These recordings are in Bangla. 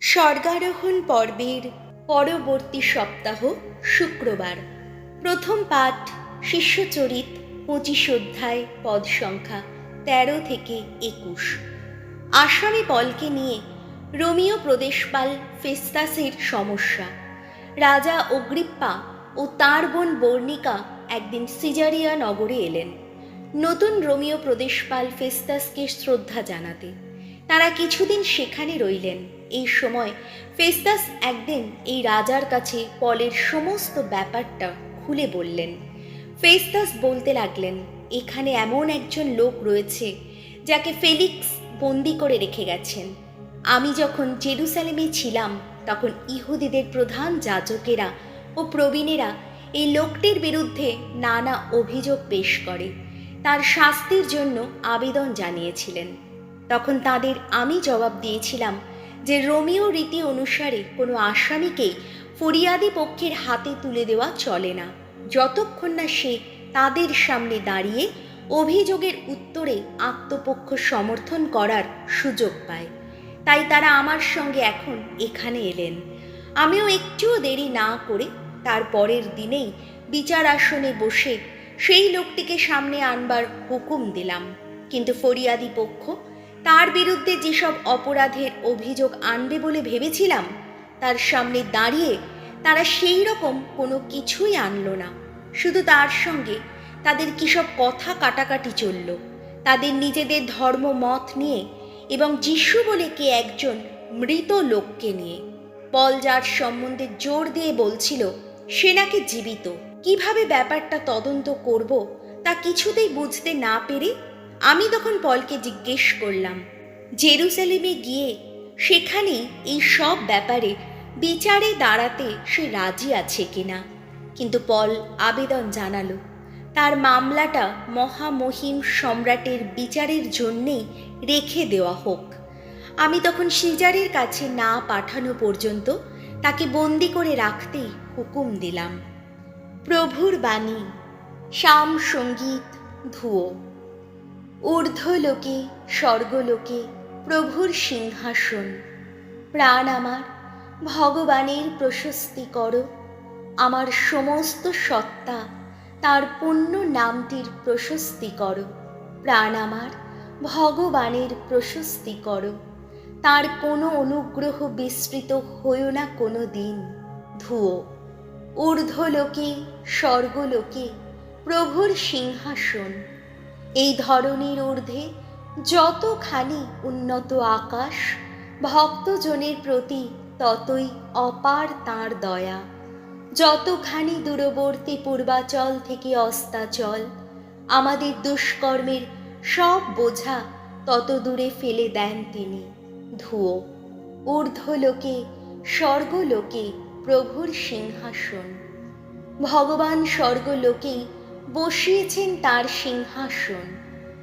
স্বর্গারোহণ পর্বের পরবর্তী সপ্তাহ শুক্রবার। প্রথম পাঠ, শিষ্যচরিত, পঁচিশ অধ্যায়, পদ সংখ্যা তেরো থেকে একুশ। আসামি পলকে নিয়ে রোমিও প্রদেশপাল ফেস্তাসের সমস্যা। রাজা অগ্রিপ্পা ও তাঁর বোন বর্ণিকা একদিন সিজারিয়া নগরে এলেন। নতুন রোমিও প্রদেশপাল ফেস্তাসকে শ্রদ্ধা জানাতে। তারা কিছুদিন সেখানে রইলেন। এই সময় ফেস্তাস একদিন এই রাজার কাছে পলের সমস্ত ব্যাপারটা খুলে বললেন। ফেস্তাস বলতে লাগলেন, এখানে এমন একজন লোক রয়েছে যাকে ফেলিক্স বন্দি করে রেখে গেছেন। আমি যখন জেরুসালেমে ছিলাম, তখন ইহুদিদের প্রধান যাজকেরা ও প্রবীণেরা এই লোকটির বিরুদ্ধে নানা অভিযোগ পেশ করে। তার শাস্তির জন্য আবেদন জানিয়েছিলেন। তখন তাদের আমি জবাব দিয়েছিলাম যে রোমিও রীতি অনুসারে কোনো আসামিকেই ফরিয়াদি পক্ষের হাতে তুলে দেওয়া চলে না। যতক্ষণ না সে তাদের সামনে দাঁড়িয়ে অভিযোগের উত্তরে আত্মপক্ষ সমর্থন করার সুযোগ পায়। তাই তারা আমার সঙ্গে এখন এখানে এলেন। আমিও একটুও দেরি না করে তার পরের দিনেই বিচার আসনে বসে সেই লোকটিকে সামনে আনবার হুকুম দিলাম। কিন্তু ফরিয়াদি পক্ষ তার বিরুদ্ধে যেসব অপরাধের অভিযোগ আনবে বলে ভেবেছিলাম, তার সামনে দাঁড়িয়ে তারা সেই রকম কোনো কিছুই আনলো না। শুধু তার সঙ্গে তাদের কিসব কথা কাটাকাটি চলল, তাদের নিজেদের ধর্ম মত নিয়ে এবং যিশু বলে কে একজন মৃত লোককে নিয়ে। পল যার সম্বন্ধে জোর দিয়ে বলছিল, সে নাকি জীবিত, কীভাবে ব্যাপারটা তদন্ত করব তা কিছুতেই বুঝতে না পেরে আমি তখন পলকে জিজ্ঞেস করলাম, জেরুসালেমে গিয়ে সেখানে এই সব ব্যাপারে বিচারে দাঁড়াতে সে রাজি আছে কিনা? কিন্তু পল আবেদন জানালো, তার মামলাটা মহামহিম সম্রাটের বিচারের জন্যেই রেখে দেওয়া হোক। আমি তখন সিজারের কাছে না পাঠানো পর্যন্ত তাকে বন্দি করে রাখতেই হুকুম দিলাম। প্রভুর বাণী, শ্যাম সংগীত ধুয়ো ঊর্ধ্বলোকে, স্বর্গলোকে প্রভুর সিংহাসন। প্রাণ আমার, ভগবানের প্রশস্তি করো। আমার সমস্ত সত্তা তার পুণ্য নামটির প্রশস্তি করো। প্রাণ আমার, ভগবানের প্রশস্তি করো। তার কোনো অনুগ্রহ বিস্তৃত হইও না কোনো দিন। ধুয়ো ঊর্ধ্বলোকে, স্বর্গলোকে প্রভুর সিংহাসন। এই ধরনের ঊর্ধ্বে যতখানি উন্নত আকাশ, ভক্তজনের প্রতি ততই অপার তাঁর দয়া। যতখানি দূরবর্তী পূর্বাচল থেকে অস্তাচল আমাদের দুষ্কর্মের সব বোঝা তত দূরে ফেলে দেন তিনি। ধুয়ো, ঊর্ধ্বলোকে, স্বর্গলোকে প্রভুর সিংহাসন। ভগবান স্বর্গলোকেই বসিয়েছেন তার সিংহাসন।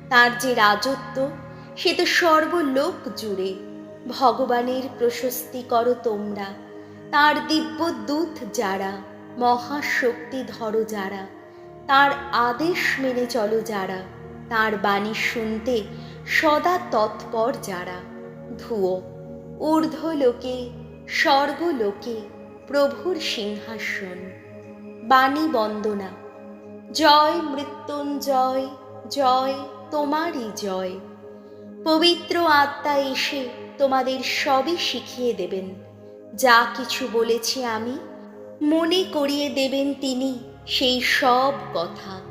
তার যে রাজত্ব, সে তো সর্বলোক জুড়ে। ভগবানের প্রশস্তি করো তোমরা, তার দিব্য দূত যারা, মহাশক্তি ধরো যারা, তার আদেশ মেনে চলো যারা, তার বাণী শুনতে সদা তৎপর যারা। ধুয়ো ঊর্ধ্বলোকে, স্বর্গলোকে প্রভুর সিংহাসন। বাণী বন্দনা। জয় মৃত্যুঞ্জয়, জয় তোমারই জয়। পবিত্র আত্মা এসে তোমাদের সবই শিখিয়ে দেবেন। যা কিছু বলেছি আমি, মনে করিয়ে দেবেন তিনি সেই সব কথা।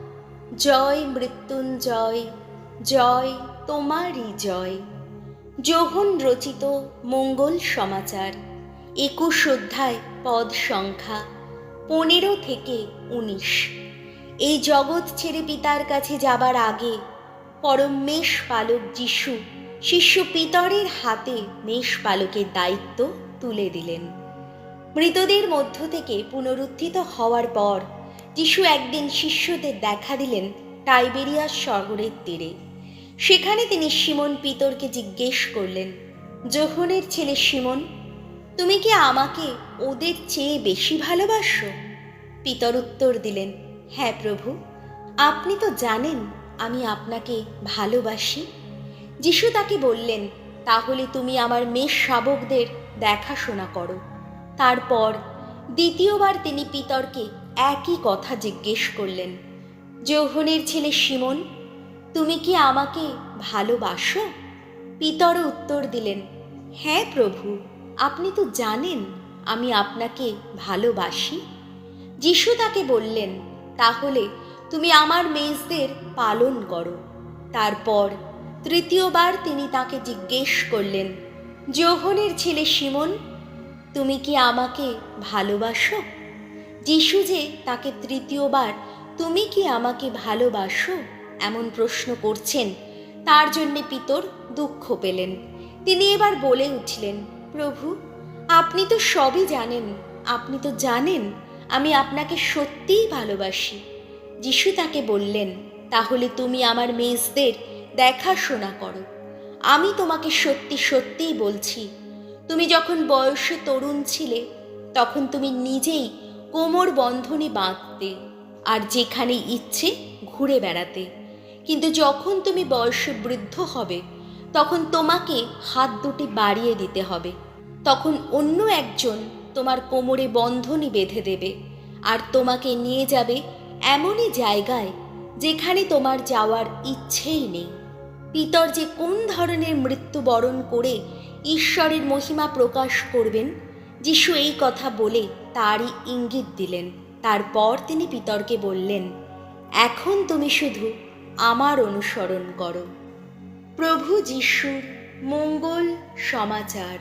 জয় মৃত্যুঞ্জয়, জয় তোমারই জয়। যোহন রচিত মঙ্গল সমাচার, একুশ অধ্যায় পদ সংখ্যা, পনেরো থেকে উনিশ। এই জগৎ ছেড়ে পিতার কাছে যাবার আগে পরম মেষ পালক যিশু শিষ্য পিতরের হাতে মেষ পালকের দায়িত্ব তুলে দিলেন। মৃতদের মধ্য থেকে পুনরুত্থিত হওয়ার পর যিশু একদিন শিষ্যদের দেখা দিলেন টাইবেরিয়াস সাগরের তীরে। সেখানে তিনি সিমন পিতরকে জিজ্ঞেস করলেন যোহনের ছেলে সিমন, তুমি কি আমাকে ওদের চেয়ে বেশি ভালোবাসো? পিতর উত্তর দিলেন হ্যাঁ প্রভু, আপনি তো জানেন আমি আপনাকে ভালোবাসি। যিশু তাকে বললেন, তাহলে তুমি আমার মেষ শাবকদের দেখাশোনা করো। তারপর দ্বিতীয়বার তিনি পিতরকে একই কথা জিজ্ঞেস করলেন যৌহনের ছেলে সিমন তুমি কি আমাকে ভালোবাসো? পিতর উত্তর দিলেন হ্যাঁ প্রভু, আপনি তো জানেন আমি আপনাকে ভালোবাসি। যিশু তাকে বললেন তাহলে তুমি আমার মেজদের পালন করো। তারপর তৃতীয়বার তিনি তাকে জিজ্ঞেস করলেন যোহনের ছেলে সিমন তুমি কি আমাকে ভালোবাসো? যিশু যে তাকে তৃতীয়বার, তুমি কি আমাকে ভালোবাসো? এমন প্রশ্ন করছেন, তার জন্যে পিতর দুঃখ পেলেন। তিনি এবার বলে উঠলেন, প্রভু, আপনি তো সবই জানেন, আপনি তো জানেন আমি আপনাকে সত্যিই ভালোবাসি। যিশু তাকে বললেন, তাহলে তুমি আমার মেজদের দেখাশোনা করো। আমি তোমাকে সত্যি, সত্যিই বলছি, তুমি যখন বয়সে তরুণ ছিলে, তখন তুমি নিজেই কোমর বন্ধনে বাঁধতে আর যেখানে ইচ্ছে ঘুরে বেড়াতে। কিন্তু যখন তুমি বয়সে বৃদ্ধ হবে, তখন তোমাকে হাত দুটি বাড়িয়ে দিতে হবে। তখন অন্য একজন তোমার কোমরে বন্ধনী বেঁধে দেবে, আর তোমাকে নিয়ে যাবে এমনই জায়গায় যেখানে তোমার যাওয়ার ইচ্ছেই নেই। পিতর যে কোন ধরনের মৃত্যুবরণ করে ঈশ্বরের মহিমা প্রকাশ করবেন, যিশু এই কথা বলে তারই ইঙ্গিত দিলেন। তারপর তিনি পিতরকে বললেন, এখন তুমি শুধু আমার অনুসরণ করো। প্রভু যিশুর মঙ্গল সমাচার।